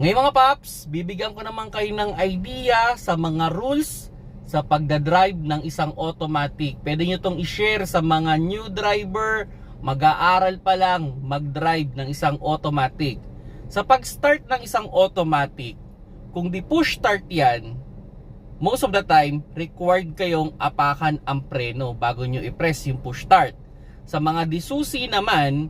Ngayon mga paps, bibigyan ko naman kayo ng idea sa mga rules sa pagdadrive ng isang automatic. Pwede nyo itong i-share sa mga new driver, mag-aaral pa lang mag-drive ng isang automatic. Sa pag-start ng isang automatic, kung di push start yan, most of the time, required kayong apakan ang preno bago nyo i-press yung push start. Sa mga disusi naman,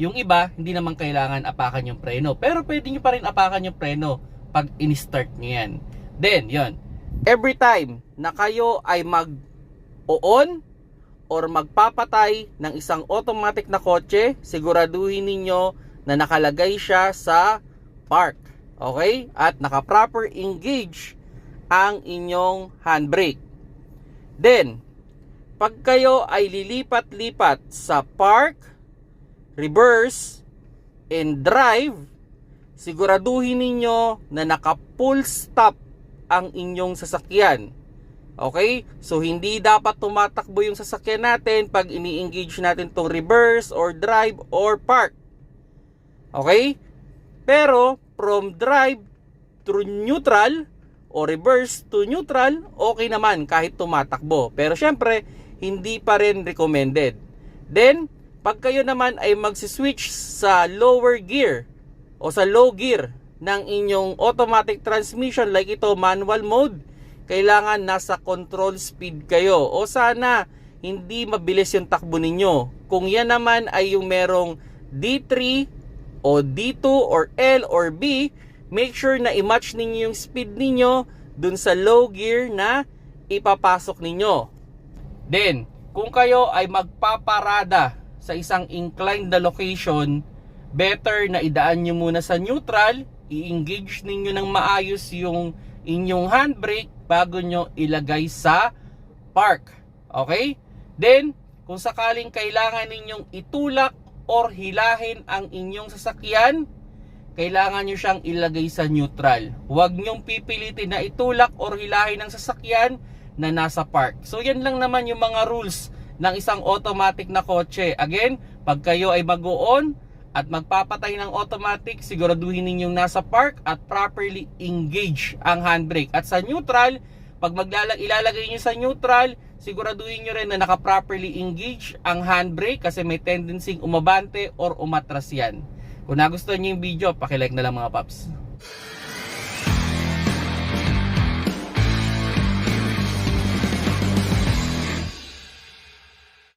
yung iba, hindi naman kailangan apakan yung preno. Pero pwede nyo pa rin apakan yung preno pag in-start nyo yan. Then, yon Every time na kayo ay mag-on or magpapatay ng isang automatic na kotse, siguraduhin ninyo na nakalagay siya sa park. Okay? At naka-proper engage ang inyong handbrake. Then, pag kayo ay lilipat-lipat sa park, reverse, and drive, siguraduhin ninyo na naka-full stop ang inyong sasakyan. Okay? So, hindi dapat tumatakbo yung sasakyan natin pag ini-engage natin tong reverse or drive or park. Okay? Pero, from drive to neutral o reverse to neutral, okay naman kahit tumatakbo. Pero syempre, hindi pa rin recommended. Then, pag kayo naman ay magsiswitch sa lower gear o sa low gear ng inyong automatic transmission like ito manual mode, kailangan nasa control speed kayo o sana hindi mabilis yung takbo ninyo. Kung yan naman ay yung merong D3 o D2 or L or B, make sure na i-match ninyo yung speed ninyo dun sa low gear na ipapasok ninyo. Then, kung kayo ay magpaparada sa isang inclined na location, better na idaan nyo muna sa neutral, i-engage ninyo ng maayos yung inyong handbrake bago nyo ilagay sa park. Okay? Then, kung sakaling kailangan ninyong itulak or hilahin ang inyong sasakyan, kailangan nyo siyang ilagay sa neutral. Huwag nyong pipilitin na itulak or hilahin ang sasakyan na nasa park. So yan lang naman yung mga rules ng isang automatic na kotse. Again, pag kayo ay mag-on at magpapatay ng automatic, siguraduhin ninyong nasa park at properly engage ang handbrake. At sa neutral, pag maglalag ilalagay niyo sa neutral, siguraduhin niyo rin na naka-properly engage ang handbrake kasi may tendency umabante or umatras yan. Kung nagustuhan niyo yung video, paki-like na lang mga paps.